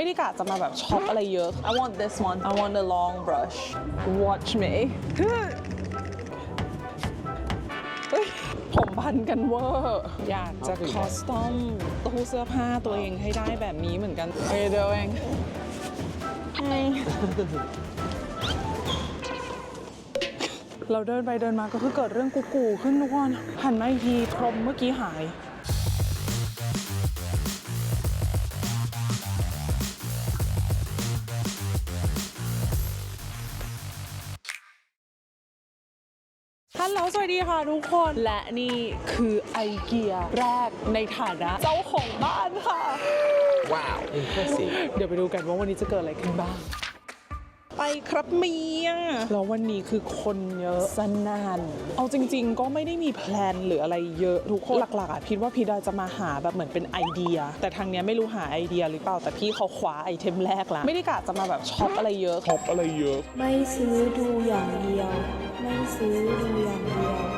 ไม่ได้กะจะมาแบบช็อปอะไรเยอะ I want this one I want the long brush watch me ผมพันกันเวอร์อยากจะคอสตอมตู้เสื้อผ้าตัวเองให้ได้แบบนี้เหมือนกัน How you doing Hi เราเดินไปเดินมาก็คือเกิดเรื่องกูกูขึ้นทุกคนหันมาอีกทีพรมเมื่อกี้หาย สวัสดีค่ะทุกคนและนี่คือไอเกียแรกในฐานะเจ้าของบ้านค่ะ Wow, impressive. เดี๋ยวไปดูกันว่าวันนี้จะเกิดอะไรขึ้นบ้าง ไปครับเมียแล้ววันนี้คือคนเยอะสนานเอาจริง ๆ ก็ไม่ได้มีแพลนหรืออะไรเยอะทุกคนหลักๆอะพิดว่าพีดาจะมาหาแบบเหมือนเป็นไอเดีย แต่ทางเนี้ยไม่รู้หาไอเดียหรือเปล่าแต่พี่เขาคว้าไอเทมแรกละไม่ได้กะจะมาแบบช็อปอะไรเยอะช็อปอะไรเยอะ ไม่ซื้อดูอย่างเดียว ไม่ซื้อดูอย่างเดียวไม่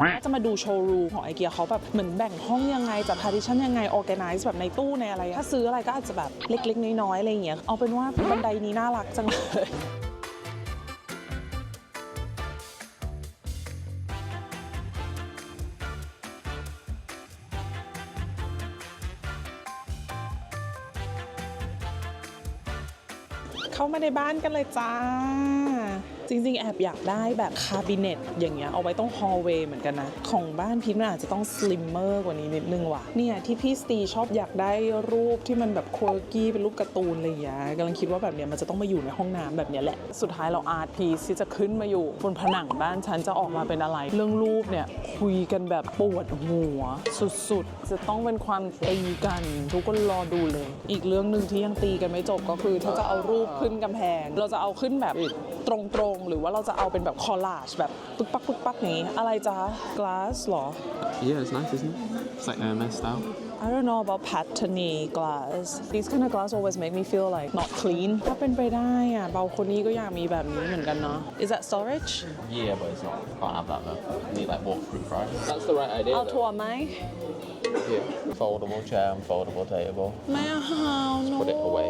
ซื้อจะมาดูโชว์รูมของไอเกียเขาแบบเหมือนแบ่งห้องยังไงจัดพาร์ติชันยังไงออแกไนซ์แบบในตู้ในอะไร ถ้าซื้ออะไรก็อาจจะแบบเล็กๆ น้อยๆอะไรอย่างเงี้ยเอาเป็นว่าบันไดนี้น่ารักจังเลยเข้ามาในบ้านกันเลยจ้า จริง ๆ แอบอยากได้แบบคาบิเนตอย่างเงี้ยเอาไว้ต้องฮอลเวย์เหมือนกันนะ ของบ้านพิมพ์มันอาจจะต้องสลิมเมอร์กว่านี้นิดนึงว่ะเนี่ยที่พี่สตีชอบอยากได้รูปที่มันแบบค u i r กี้เป็นรูปการ์ตูนอะไรอย่างเงี้ยกำลังคิดว่าแบบเนี้ยมันจะต้องมาอยู่ในห้องน้ำแบบเนี้ยแหละสุดท้ายเราอาร์ตพีซที่จะขึ้นมาอยู่บนผนังบ้านฉันจะออกมาเป็นอะไร เรื่องรูปเนี่ยคุยกันแบบปวดหัว สุดๆ จะต้องเป็นความตีกัน ทุกคนรอดูเลย อีกเรื่องหนึ่งที่ยังตีกันไม่จบก็คือถ้าจะเอารูปขึ้นกำแพง เราจะเอาขึ้นแบบ ตรงๆ หรือว่าเราจะเอาเป็นแบบคอลลาจแบบปึ๊กปักปึ๊กปักอย่างนี้ อะไรจ๊ะ glass หรอ Yeah, it's nice, isn't it? It's like Hermes style. I don't know about patterny glass these kind of glass always make me feel like not clean ถ้าเป็นไปได้อะเบาคนนี้ก็อยากมีแบบนี้เหมือนกันเนาะ Is that storage Yeah, but it's not. Can't have that though. You need like waterproof, right? That's the right idea. เอาถั่วไหม Yeah. Foldable chair and foldable table. ไม่เอา no put it away.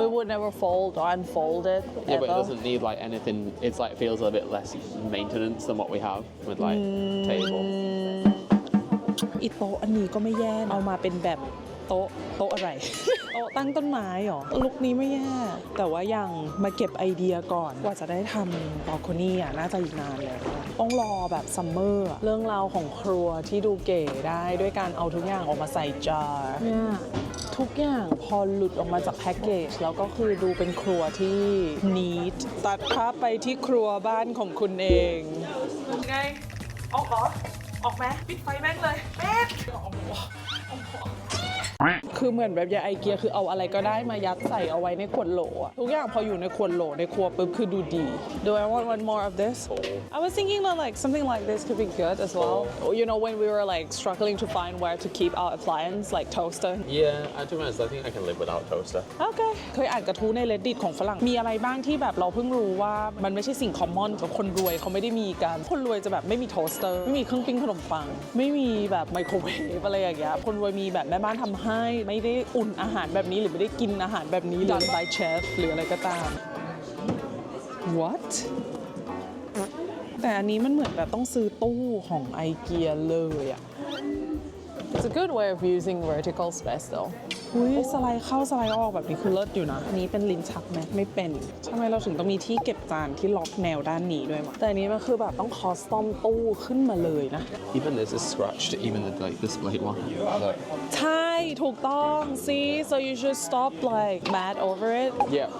We would never fold or unfold it Yeah, but it ever. doesn't need like anything. It's like feels a bit less maintenance than what we have with like table. อีโต๊ะอันนี้ก็ไม่แย่นะเอามาเป็นแบบโต๊ะโต๊ะอะไร โต๊ะตั้งต้นไม้เหรอ ลุกนี้ไม่แย่ แต่ว่ายังมาเก็บไอเดียก่อนกว่าจะได้ทำบอลโคนี่อะน่าจะอีกนานแล้วต้องรอแบบซัมเมอร์อะเรื่องราวของครัวที่ดูเก๋ได้ด้วยการเอาทุกอย่างออกมาใส่จานเนี่ย ทุกอย่างพอหลุดออกมาจากแพ็กเกจแล้วก็คือดูเป็นครัวที่นีทตัดภาพไปที่ครัวบ้านของคุณเองไงออกเหรอออกไหมปิดไฟแม่งเลยแม่ คือเหมือนแบบยาไอเกียคือเอาอะไรก็ได้มายัดใส่เอาไว้ในขวดโหลอะทุกอย่างพออยู่ในขวดโหลในครัวปุ๊บคือดูดี Do I want one more of this I was thinking that like something like this could be good as well you know when we were like struggling to find where to keep our appliance like toaster Yeah, I to be honest, I think I can live without toaster. โอเคเคยอ่านกระทู้ใน reddit ของฝรั่งมีอะไรบ้างที่แบบเราเพิ่งรู้ว่ามันไม่ใช่สิ่งคอมมอนกับคนรวยเขาไม่ได้มีกันคนรวยจะแบบไม่มีโทสเตอร์ไม่มีเครื่องปิ้งขนมปัง ไม่มีแบบไมโครเวฟอะไรอย่างเงี้ยคนรวยมีแบบแม่บ้านทำให้ไม่ได้อุ่นอาหารแบบนี้หรือไม่ได้กินอาหารแบบนี้ done by chef หรืออะไรก็ตาม what แต่อันนี้มันเหมือนแบบต้องซื้อตู้ของไอเกียเลยอะ It's a good way of using vertical space though อุ้ยสไลด์เข้าสไลด์ออกแบบนี้คือเลิศอยู่นะอันนี้เป็นลิ้นชักไหมไม่เป็นทำไมเราถึงต้องมีที่เก็บจานที่ล็อกแนวด้านนี้ด้วยวะแต่อันนี้มันคือแบบต้องคอสตอมตู้ขึ้นมาเลยนะ Even this is scratched. Even the like display one. Look. ใช่ถูกต้อง see so you should stop like mad over it Yeah.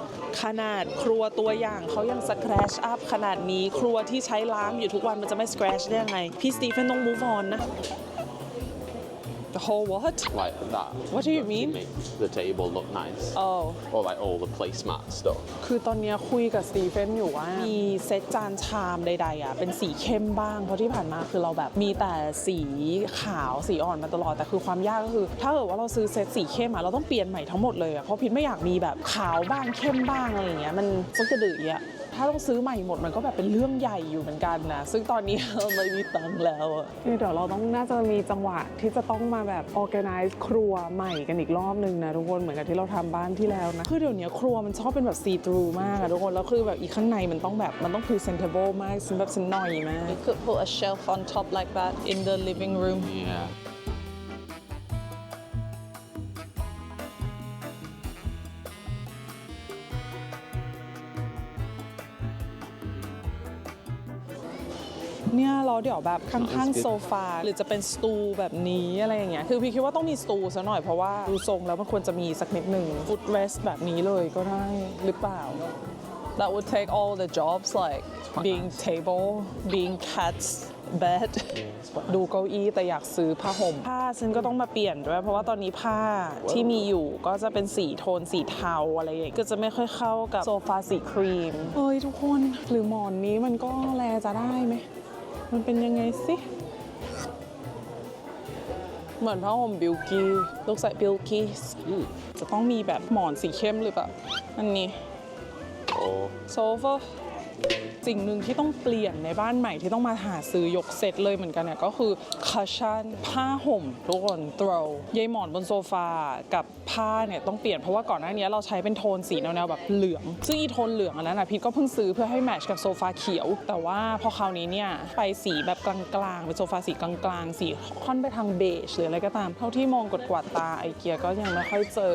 ขนาดครัวตัวอย่างเขายังส r ร t ชอัพขนาดนี้ครัวที่ใช้ล้างอยู่ทุกวันมันจะไม่ส r ร t ชได้ยังไง พี่สตีเฟนต้อง move on นะ the whole what Like that. What do you mean? Make the table look nice. oh Or like all the placemat stuff. คือตอนเนี้ยคุยกับสตีเฟนอยู่ว่า มีเซตจานชามใดๆอะเป็นสีเข้มบ้าง เพราะที่ผ่านมาคือเราแบบมีแต่สีขาวสีอ่อนมาตลอด แต่คือความยากก็คือ ถ้าเกิดว่าเราซื้อเซตสีเข้มอะเราต้องเปลี่ยนใหม่ทั้งหมดเลยอะเพราะพิมไม่อยากมีแบบขาวบ้างเข้มบ้างอะไรอย่างเงี้ยมันก็กระดืออะท ถ้าต้องซื้อใหม่หมดมันก็แบบเป็นเรื่องใหญ่อยู่เหมือนกันนะ ซึ่งตอนนี้ ไม่มีตังค์แล้วอะคือเดี๋ยวเราต้องน่าจะมีจังหวะที่จะต้องมาแบบ organize ครัวใหม่กันอีกรอบนึงนะทุกคนเหมือนกับที่เราทำบ้านที่แล้วนะ คือเดี๋ยวนี้ครัวมันชอบเป็นแบบ see through มากอะทุกคน แล้วคือแบบอีกข้างในมันต้องแบบมันต้อง presentable มากซึ่งแบบฉันหน่อยมาก You could put a shelf on top like that in the living room Yeah. เนี่ยเราเดี๋ยวแบบข้าง That's ๆ good โซฟาหรือจะเป็นสตูแบบนี้อะไรอย่างเงี้ยคือพี่คิดว่าต้องมีสตูซะหน่อยเพราะว่าดูทรงแล้วมันควรจะมีสักนิดหนึ่งฟุตเรสแบบนี้เลยก็ได้หรือเปล่า That would take all the jobs like being table being cat's bed ดูเก้าอี้แต่อยากซื้อผ้าห่มผ้าฉันก็ต้องมาเปลี่ยนด้วย เพราะว่าตอนนี้ผ้าที่มีอยู่ก็จะเป็นสีโทนสีเทาอะไรอย่างเงี้ยก็จะไม่ค่อยเข้ากับโซฟาสีครีมเฮ้ยทุกคนหรือหมอนนี้มันก็แลจะได้ไหม มันเป็นยังไงสิ เหมือนผ้าห่มบิลกี้ลูกใส่บิลกี้จะต้องมีแบบหมอนสีเข้มหรือเปล่าอันนี้ Or โซฟา สิ่งหนึ่งที่ต้องเปลี่ยนในบ้านใหม่ที่ต้องมาหาซื้อยกเซตเลยเหมือนกันเนี่ยก็คือคัชชั่นผ้าห่มทุกคนโตรยายหมอนบนโซฟากับผ้าเนี่ยต้องเปลี่ยนเพราะว่าก่อนหน้านี้เราใช้เป็นโทนสีแนวๆแบบเหลือง ซึ่งอีโทนเหลืองอันนั้นนะพีทก็เพิ่งซื้อเพื่อให้แมทช์กับโซฟาเขียว แต่ว่าพอคราวนี้เนี่ยไปสีแบบกลางๆเป็นโซฟาสีกลางๆสีค่อนไปทางเบจหรืออะไรก็ตาม เท่าที่มองกดกวาดตาไอเกียก็ยังไม่ค่อยเจอ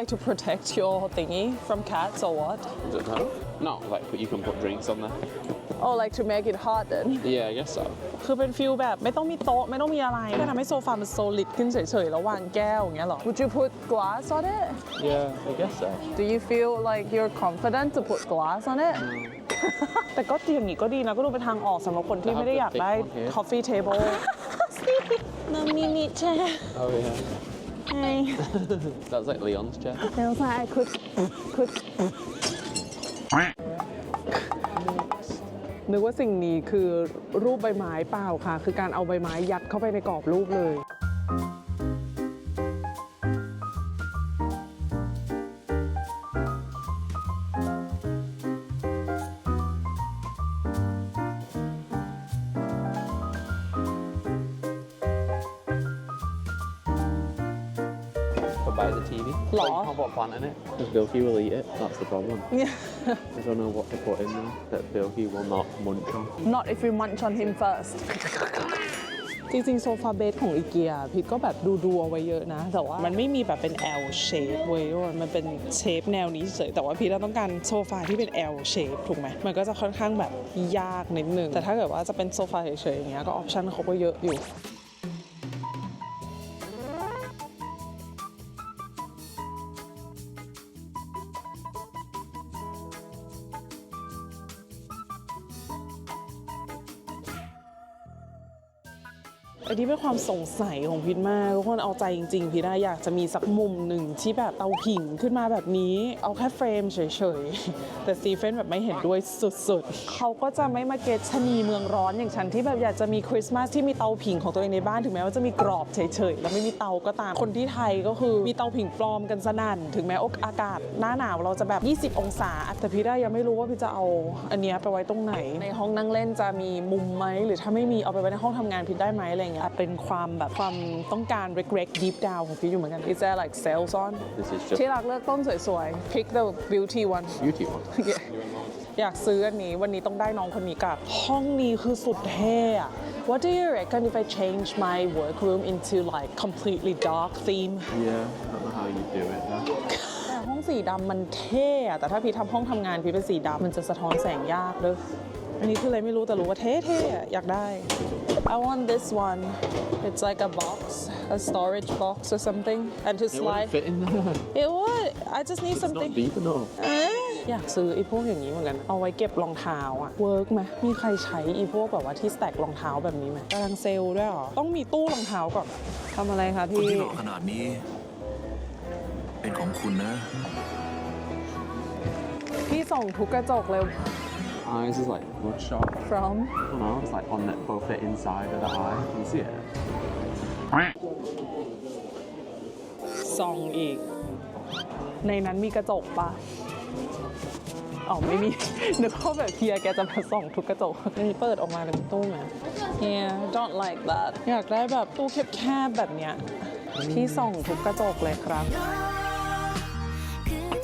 like to protect your thingy from cats or what? I don't know. No, like but you can put drinks on there. Oh, like to make it harden. Yeah, I guess so. คือเป็นฟิลแบบไม่ต้องมีโต๊ะไม่ต้องมีอะไรแค่ทำให้โซฟามัน solid ขึ้นเฉยๆแล้ววางแก้วอย่างเงี้ยเหรอ Would you put glass on it? Yeah, I guess so. Do you feel like you're confident to put glass on it? แต่ก็อย่างนี้ก็ดีนะก็ดูเป็นทางออกสำหรับคนที่ไม่ได้อยากได้ Okay. coffee table น้ำมินิแช่ Oh yeah. ไง That's like Leon's chair. แล้วใช่คุดคุดนึกว่าสิ่งนี้คือรูปใบไม้เปล่าค่ะ คือการเอาใบไม้ยัดเข้าไปในกรอบรูปเลย But buy the TV. Law. Like, I'll put a plant in it. Because Bilky will eat it. That's the problem. เนี่ย I don't know what to put in there that Bilky will not munch on. Not if you munch on him first จริงๆ โซฟาเบดของอีเกียพิทก็แบบดูดูๆเอาไว้เยอะนะ แต่ว่ามันไม่มีแบบเป็น L shape เว้ยทุกคนมันเป็นเชฟแนวนี้เฉยแต่ว่าพีทต้องการโซฟาที่เป็น L shape ถูกไหมมันก็จะค่อนข้างแบบยากนิดนึงแต่ถ้าเกิดว่าจะเป็นโซฟาเฉยๆอย่างเงี้ยก็ออปชั่นเขาก็เยอะอยู่ เป็นความสงสัยของพิทมากทุกคนเอาใจจริงๆพิทอะอยากจะมีสักมุมหนึ่งที่แบบเตาผิงขึ้นมาแบบนี้ เอาแค่เฟรมเฉยๆ แต่ซีเฟนแบบไม่เห็นด้วยสุดๆ เขาก็จะไม่มาเกตชะนีเมืองร้อนอย่างฉันที่แบบอยากจะมีคริสต์มาสที่มีเตาผิงของตัวเองในบ้านถึงแม้ว่าจะมีกรอบเฉยๆ แล้วไม่มีเตาก็ตามคนที่ไทยก็คือมีเตาผิงปลอมกันสนั่น ถึงแม้อากาศหน้าหนาวเราจะแบบ 20 องศาแต่พี่ได้ยังไม่รู้ว่าพี่จะเอาอันเนี้ยไปไว้ตรงไหน ในห้องนั่งเล่นจะมีมุมไหมหรือถ้าไม่มีเอาไปไว้ในห้องทำงานพี่ได้ไหมอะไรเงี้ยเป็นความแบบความต้องการ regret deep down ของพี่อยู่เหมือนกัน Is there like sales on This is just ที่รักเลือกต้นสวยๆ pick the beauty one beauty one. อยากซื้ออันนี้วันนี้ต้องได้น้องคนนี้กลับ ห้องนี้คือสุดเท่อะ What do you reckon if I change my workroom into like completely dark theme Yeah, I don't know how you do it though. แต่ห้องสีดำมันเท่อะแต่ถ้าพี่ทำห้องทำงานพี่เป็นสีดำมันจะสะท้อนแสงยากเด้อ อันนี้คืออะไรไม่รู้แต่รู้ว่าเท่ๆอะอยากได้ I want this one it's like a box a storage box or something and to It wouldn't slide fit in there. it would I just need It's something not deep enough. เอ๊ะอยากซื้อไอ้พวกอย่างนี้เหมือนกัน เอาไว้เก็บรองเท้าอะเวิร์กไหมมีใครใช้ไอ้พวกแบบว่าที่สแต็กรองเท้าแบบนี้ไหมกำลังเซลล์ด้วยเหรอ ต้องมีตู้รองเท้าก่อนทำอะไรคะคนพี่ ที่หล่อขนาดนี้ เป็นของคุณนะ พี่ส่องทุกกระจกเลย Eyes is like bloodshot. from I don't know, it's like on the, both the inside of the eye. Can you see it? ส่องอีก ในนั้นมีกระจกปะอ๋อไม่มี นึกว่าแบบเฮียแกจะมาส่องทุกกระจกนี่เปิดออกมาเป็นตู้ไหมเฮีย don't like that อยากได้แบบตู้แคบๆแบบเนี้ย พี่ส่องทุกกระจกเลยครับ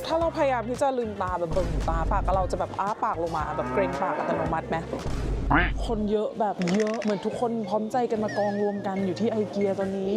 ถ้าเราพยายามที่จะลืมตาแบบเบิ่งตาปากเราจะแบบอ้าปากลงมาแบบเกรงปากอัตโนมัติไหม คนเยอะแบบเยอะเหมือนทุกคนพร้อมใจกันมากองรวมกันอยู่ที่ไอเกียตอนนี้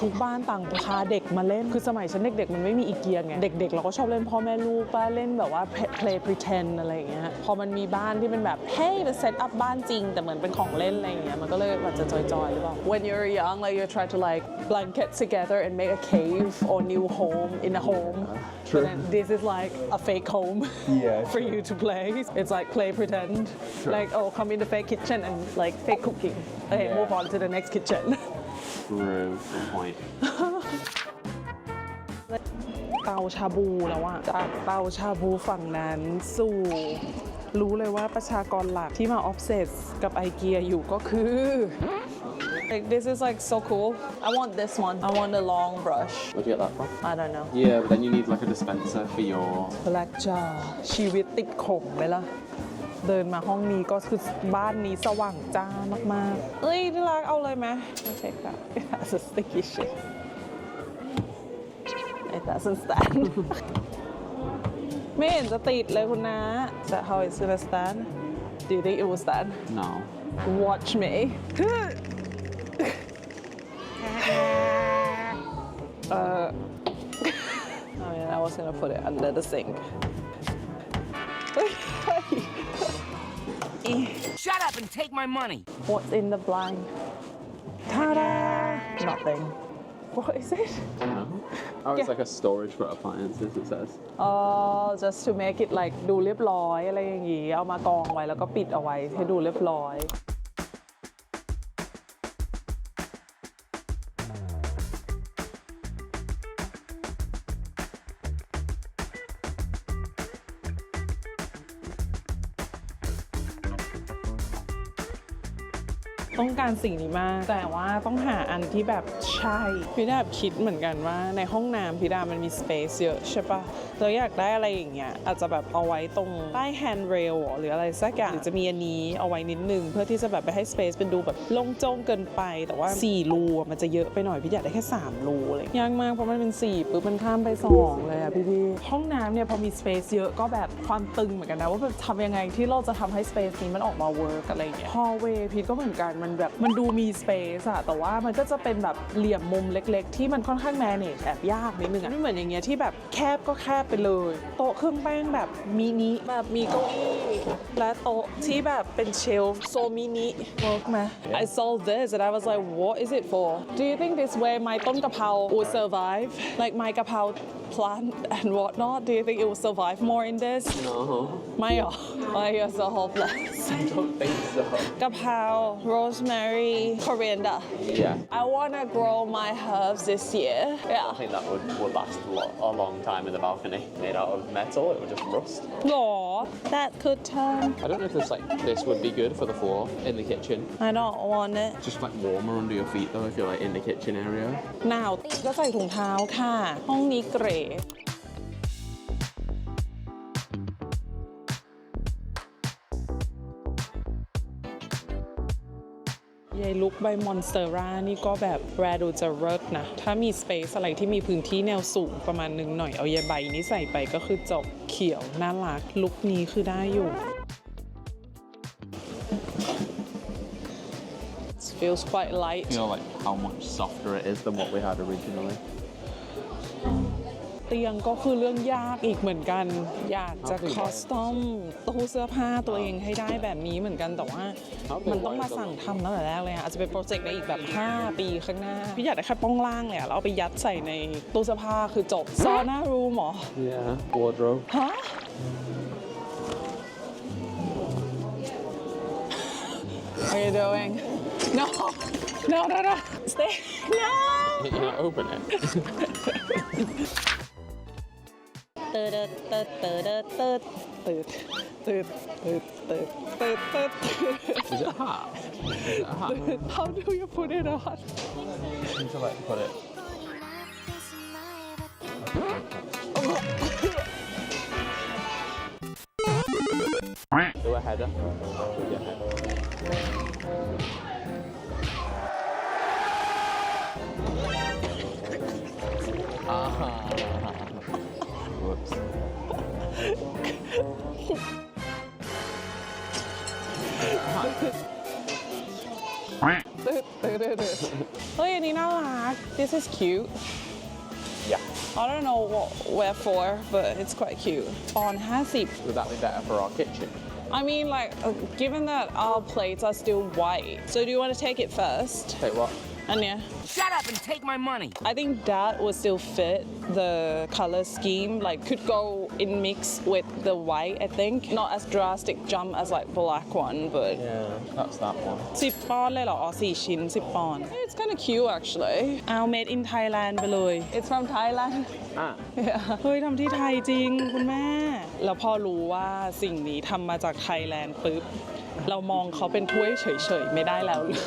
ทุกบ้านต่างพาเด็กมาเล่นคือสมัยฉันเด็กๆมันไม่มีอีเกียไงเด็กๆเราก็ชอบเล่นพ่อแม่ลูกป้าเล่นแบบว่า play pretend อะไรอย่างเงี้ยพอมันมีบ้านที่เป็นแบบเฮ้ยเป็นเซตอัพบ้านจริง แต่เหมือนเป็นของเล่นอะไรอย่างเงี้ยมันก็เลยอาจจะจอยๆหรือเปล่า When you're young like you try to like blanket together and make a cave or new home in a home True. But then this is like a fake home Yeah, for you to play. It's like play pretend. Like, oh, come in the fake kitchen and like fake cooking. Okay, Yeah. move on to the next kitchen. True. Good point. เตาชาบูแล้วอะจากเตาชาบูฝั่งนั้นสู่ รู้เลยว่าประชากรหลักที่มาออฟเซสกับไอเกียอยู่ก็คือ Like, this is like so cool. I want this one. I want the long brush. Where'd you get that from? I don't know. Yeah, but then you need like a dispenser for your. Black Jar ชีวิตติดขมไหมล่ะ เดินมาห้องนี้ก็คือบ้านนี้สว่างจ้ามากๆ เอ้ยที่รักเอาเลยไหมโอเคค่ะ It has a sticky shit It doesn't stand ไม่เห็นจะติดเลยคุณนะ Is that how it's gonna stand Do you think it will stand No. Watch me uh, I mean I was gonna put it under the sink Shut up and take my money. What's in the blind? Ta-da! Nothing. What is it? No. Oh, it's Yeah. like a storage for appliances, it says. Oh, just to make it like ดูเรียบร้อยอะไรอย่างงี้ เอามากองไว้แล้วก็ปิดเอาไว้ให้ดูเรียบร้อย ต้องการสิ่งนี้มาก แต่ว่าต้องหาอันที่แบบใช่ พี่ดาบคิดเหมือนกันว่าในห้องน้ำพี่ดามันมีสเปซเยอะใช่ปะ เราอยากได้อะไรอย่างเงี้ยอาจจะแบบเอาไว้ตรงใต้แฮนด์เรลหรืออะไรสักอย่างหรือจะมีอันนี้เอาไว้นิดนึง เพื่อที่จะแบบไปให้สเปซเป็นดูแบบโล่งโจ้งเกินไป แต่ว่า 4 รูมันจะเยอะไปหน่อยพี่อยากได้แค่ 3 รูอะไรยากมากเพราะมันเป็น 4ปุ๊บมันข้ามไป 2 เลยอะพี่พี่ห้องน้ำเนี่ยพอมีสเปซเยอะก็แบบความตึงเหมือนกันนะว่าแบบทำยังไงที่เราจะทำให้สเปซนี้มันออกมาเวิร์กอะไรอย่างเงี้ยฮอลเวย์พีทก็เหมือนกันมันแบบมันดูมีสเปซอะแต่ว่ามันก็จะเป็นแบบเหลี่ยมมุมเล็ก ๆ ที่มันค่อนข้างแมネจแอบยากนิดนึงอะไม่เหมือนอย่างเงี้ยที่แบบแคบก็แคบไปเลย โต๊ะเครื่องแป้งแบบมินิแบบมีเก้าอี้ และโต๊ะที่แบบเป็นเชลฟ์โซมินิเวิร์กไหม I saw this and I was like what is it for Do you think this way my ต้นกะเพรา would survive like my กะเพรา plant and whatnot Do you think it will survive more in this No. ไม่หรอ Why you're so hopeless I don't think so. กะเพรา rosemary coriander Yeah. I wanna grow my herbs this year I yeah think that would, would last a, lot, a long time in the balcony. Made out of metal, it would just rust. หรอ that could turn I don't know if this like this would be good for the floor in the kitchen. I don't want it Just like warmer under your feet though if you're like in the kitchen area. หนาวก็ใส่ถุงเท้าค่ะ ห้องนี้เกรด ยายลุกใบมอนสเตอร่านี่ก็แบบแรดูจะเลิศนะ ถ้ามีสเปซอะไรที่มีพื้นที่แนวสูงประมาณนึงหน่อยเอายายใบนี้ใส่ไปก็คือจบเขียว น่ารัก ลุคนี้คือได้อยู่ feels quite light You know like how much softer it is than what we had originally. เตียงก็คือเรื่องยากอีกเหมือนกัน อยากจะ How big คอสตอมตู้เสื้อผ้าตัวเองให้ได้แบบนี้เหมือนกันแต่ว่า How big มันต้องมา was the- สั่งทำตั้งแต่แรกเลยอะอาจจะเป็นโปรเจกต์ในอีกแบบ 5 ปีข้างหน้า พี่อยากได้แค่ป้องล่างเลยอะแล้วเอาไปยัดใส่ในตู้เสื้อผ้าคือจบซอน่ารูมหรอ Yeah. Wardrobe. ฮะ What are you doing? No, no, no, no. Stay. No. You know, open it. เติร์ดเติร์ดเติร์ดเติร์ดเติร์ดเติร์ดเติร์ดเติร์ดเติร์ดเติร์ด Is it a hat? Is it a hat? How do you put it on to like put it. Do a header. Do a header. Ah. Whoops. ตึ๊ด ตึ๊ดตึ๊ดตึ๊ดเฮ้ย อันนี้น่ารัก This is cute Yeah. I don't know what where for but it's quite cute ปอนด์50 Would that be better for our kitchen? I mean like uh, given that our plates are still white so do you want to take it first Take what? อันเนี้ย Shut up and take my money. I think that would still fit the color scheme. Like could go in mix with the white. I think not as drastic jump as like black one, but Yeah, that's that one. สิบปอนด์เลยเหรออ๋อสี่ชิ้นสิบปอนด์ It's kind of cute actually เอา made in Thailand ไปเลย It's from Thailand Ah. เฮ้ยทำที่ไทยจริงคุณแม่ แล้วพอรู้ว่าสิ่งนี้ทำมาจากไทยแลนด์ปุ๊บ เรามองเขาเป็นถ้วยเฉยๆ ไม่ได้แล้วเลย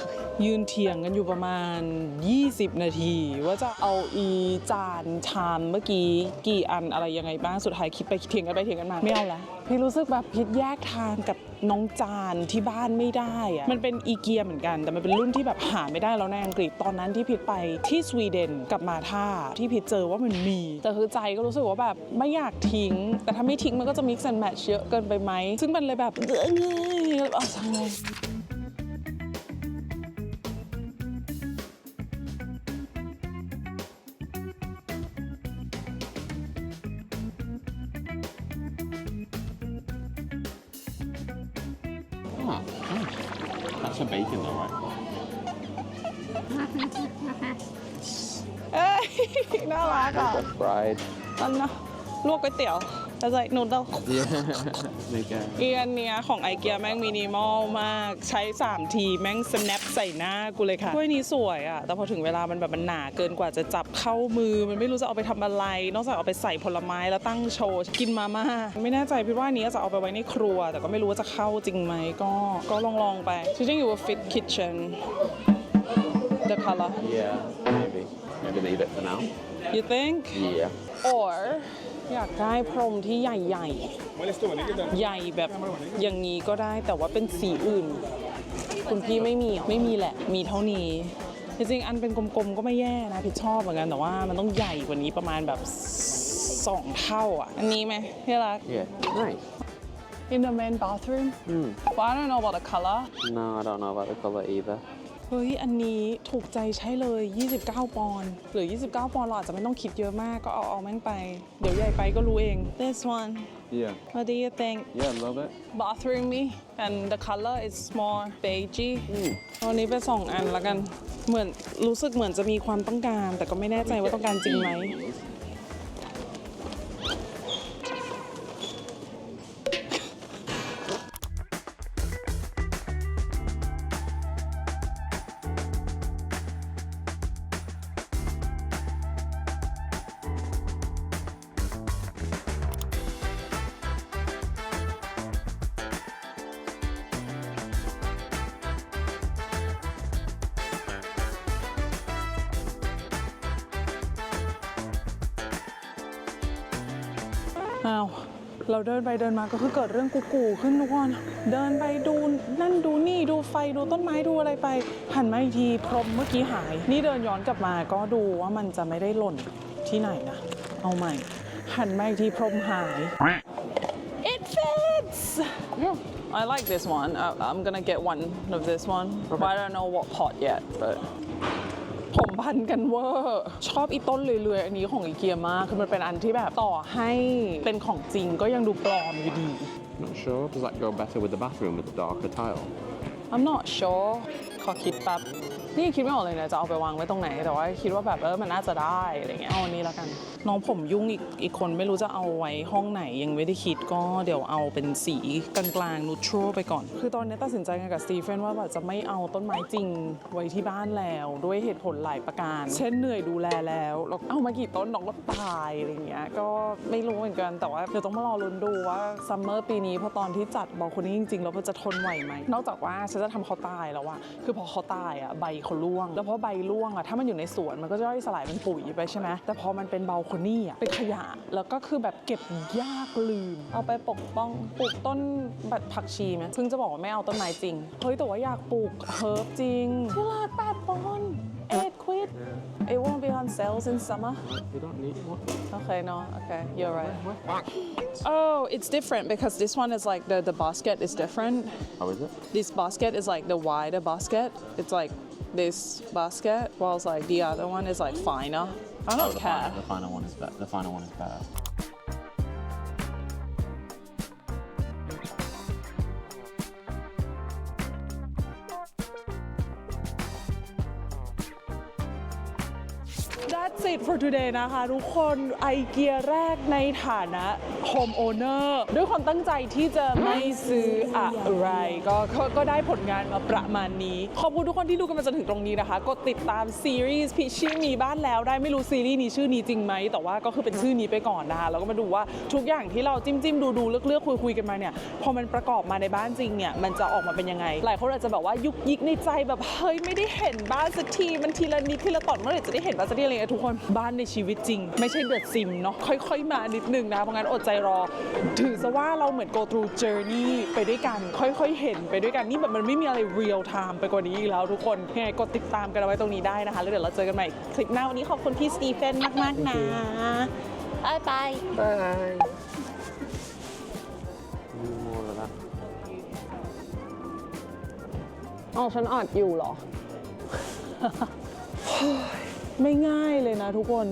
ยืนเถียงกันอยู่ประมาณ 20 นาที ว่าจะเอาอีจานชามเมื่อกี้กี่อันอะไรยังไงบ้างสุดท้ายคิดไปเถียงกันไปเถียงกันมาไม่เอาละพี่รู้สึกแบบพิษแยกทางกับน้องจานที่บ้านไม่ได้อะมันเป็นอีเกียเหมือนกัน แต่มันเป็นรุ่นที่แบบหาไม่ได้แล้วในอังกฤษตอนนั้นที่พิษไปที่สวีเดนกับมาท่าที่พิษเจอว่ามันมีแต่คือใจก็รู้สึกว่าแบบไม่อยากทิ้ง แต่ถ้าไม่ทิ้งมันก็จะ mix and match เยอะเกินไปไหมซึ่งมันเลยแบบเอ้ยเงยแบบเอาทำไง That's fried. อันนะลวกก๋วยเตี๋ยวแต่ใส่นูดเดิล Yeah. Make a เอียนเนี้ยของไอเกียแม่งมินิมอลมาก ใช้ 3 ทีแม่ง snap ใส่หน้ากูเลยค่ะถ้วยนี้สวยอะแต่พอถึงเวลามันแบบมันหนาเกินกว่าจะจับเข้ามือ มันไม่รู้จะเอาไปทำอะไร นอกจากเอาไปใส่ผลไม้แล้วตั้งโชว์ กินมาม่าไม่แน่ใจพี่ว่าอันนี้จะเอาไปไว้ในครัว แต่ก็ไม่รู้ว่าจะเข้าจริงไหมก็ก็ลองลองๆไป Do you think it will fit kitchen the color yeah, maybe. Maybe leave it for now. You think Yeah. or อยากได้พรมที่ใหญ่ๆ ใหญ่แบบอย่างนี้ก็ได้แต่ว่าเป็นสีอื่น คุณพี่ไม่มีไม่มีแหละ มีเท่านี้จริงๆอันเป็นกลมๆก็ไม่แย่นะพี่ชอบเหมือนกันแต่ว่ามันต้องใหญ่กว่านี้ประมาณแบบสองเท่าอะ อันนี้ไหมพี่รัก Yeah. Nice. in the main bathroom well I don't know about the color No, I don't know about the colour either. เฮ้ย อันนี้ถูกใจใช้เลย 29 ปอนด์หรือ 29 ปอนด์เราอาจจะไม่ต้องคิดเยอะมากก็เอาเอาแม่งไป เดี๋ยวใหญ่ไปก็รู้เอง this one Yeah. what do you think Yeah, love it. bathroom me and the color is more beigey เอาอันนี้ไปสองอันละกัน เหมือนรู้สึกเหมือนจะมีความต้องการ แต่ก็ไม่แน่ใจว่าต้องการจริงไหม อ้าวเราเดินไปเดินมาก็คือเกิดเรื่องกูกูขึ้นทุกคนเดินไปดูนั่นดูนี่ดูไฟดูต้นไม้ดูอะไรไปหันมาอีกทีพรมเมื่อกี้หาย นี่เดินย้อนกลับมาก็ดูว่ามันจะไม่ได้หล่นที่ไหนนะ เอาใหม่ หันมาอีกทีพรมหาย It fits I like this one I, I'm gonna get one of this one but I don't know what pot yet but ผมพันกันเวอร์ชอบอีต้นเรื่อยๆอันนี้ของอีเกียมากคือมันเป็นอันที่แบบต่อให้เป็นของจริงก็ยังดูปลอมอยู่ดี Not sure. Does that go better with the bathroom with the darker tile? I'm not sure ขอคิดแป๊บ นี่คิดไม่ออกเลยนะจะเอาไปวางไว้ตรงไหน แต่ว่าคิดว่าแบบเออมันน่าจะได้อะไรเงี้ยเอาอันนี้แล้วกัน น้องผมยุ่งอีกอีกคนไม่รู้จะเอาไว้ห้องไหนยังไม่ได้คิดก็เดี๋ยวเอาเป็นสีกลางๆนูทรัลไปก่อน คือตอนนี้ตัดสินใจกันกับสตีเฟนว่าแบบจะไม่เอาต้นไม้จริงไว้ที่บ้านแล้วด้วยเหตุผลหลายประการ เช่นเหนื่อยดูแลแล้วแล้วเอามากี่ต้นน้องก็ตายอะไรเงี้ยก็ไม่รู้เหมือนกันแต่ว่าเดี๋ยวต้องมารอลุ้นดูว่าซัมเมอร์ปีนี้พอตอนที่จัดบอลคนนี้จริงๆแล้วมันจะทนไหวไหมนอกจากว่าฉันจะทำเขาตายแล้วอะคือพอเขาตายอะใบเขาร่วง แล้วพอใบร่วงอะถ้ามันอยู่ในสวนมันก็จะย่อยสลายเป็นปุ๋ยไปใช่ไหมแต่พอมันเป็นเบลคอนี่อะเป็นขยะแล้วก็คือแบบเก็บยากลืม เอาไปปกป้องปลูกต้นแบบผักชีไหมเพิ่งจะบอกว่าไม่เอาต้นไม้จริงเฮ้ยแต่ว่าอยากปลูกเฮิร์บจริงที่รักแปดปอนด์เอ็ดควิด It won't be on sales in summer. You don't need one. Okay, no, okay, you're right. Oh, it's different because this one is like the, the basket is different. How is it? This basket is like the wider basket. It's like this basket, whilst like the other one is like finer. I don't oh, the, care. final, the final one is better. The final one is better. For today นะคะทุกคนไอเกียแรกในฐานะ home owner ด้วยความตั้งใจที่จะไม่ซื้ออะไรก็ก็ก็ได้ผลงานมาประมาณนี้ ขอบคุณทุกคนที่ดูกันมาจนถึงตรงนี้นะคะ กดติดตามซีรีส์พิชชี่มีบ้านแล้วได้ไม่รู้ซีรีส์นี้ชื่อนี้จริงไหม แต่ว่าก็คือเป็นชื่อนี้ไปก่อนนะคะแล้วก็มาดูว่าทุกอย่างที่เราจิ้มจิ้มดูดูเลือกเลือกคุยคุยกันมาเนี่ยพอมันประกอบมาในบ้านจริงเนี่ยมันจะออกมาเป็นยังไง หลายคนอาจจะแบบว่ายุกยิกในใจแบบเฮ้ยไม่ได้เห็นบ้านสักทีมันทีละนิดทีละตอนเมื่อไหร่จะได้เห็นบ้านสักทีอะไรเงี้ยทุกคนบ้านในชีวิตจริง ไม่ใช่เดอะซิมเนาะค่อย ๆ มานิดนึงนะเพราะงั้นอดใจรอ ถือซะว่าเราเหมือน go through journey ไปด้วยกัน ค่อยๆ เห็นไปด้วยกัน นี่แบบมันไม่มีอะไร real time ไปกว่านี้อีกแล้วทุกคนยังไงกดติดตามกันเอาไว้ตรงนี้ได้นะคะ แล้วเดี๋ยวเราเจอกันใหม่คลิปหน้าวันนี้ขอบคุณพี่สตีเฟนมากๆนะบายบาย Bye. More of that. อ๋อฉันอัดอยู่เหรอ ไม่ง่ายเลยนะทุกคน